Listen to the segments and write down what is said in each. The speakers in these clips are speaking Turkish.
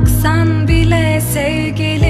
olup aksan bile sevgilim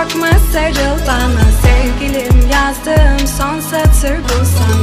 korkma sarıl bana. Sevgilim yazdığım son satır bu sana